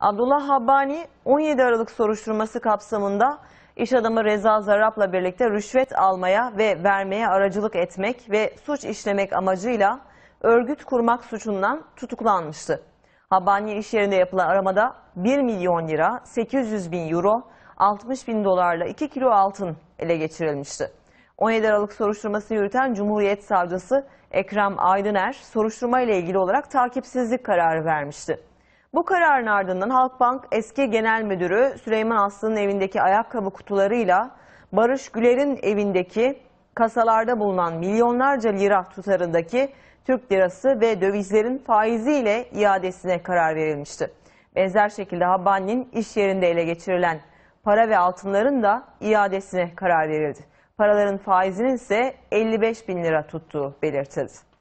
Abdullah Habbani 17 Aralık soruşturması kapsamında iş adamı Reza Zarrab'la birlikte rüşvet almaya ve vermeye aracılık etmek ve suç işlemek amacıyla örgüt kurmak suçundan tutuklanmıştı. Habbani iş yerinde yapılan aramada 1 milyon lira, 800 bin euro, 60 bin dolarla 2 kilo altın ele geçirilmişti. 17 Aralık soruşturmasını yürüten Cumhuriyet Savcısı Ekrem Aydıner soruşturma ile ilgili olarak takipsizlik kararı vermişti. Bu kararın ardından Halkbank eski genel müdürü Süleyman Aslı'nın evindeki ayakkabı kutularıyla Barış Güler'in evindeki kasalarda bulunan milyonlarca lira tutarındaki Türk lirası ve dövizlerin faiziyle iadesine karar verilmişti. Benzer şekilde Habbani'nin iş yerinde ele geçirilen para ve altınların da iadesine karar verildi. Paraların faizinin ise 55 bin lira tuttuğu belirtildi.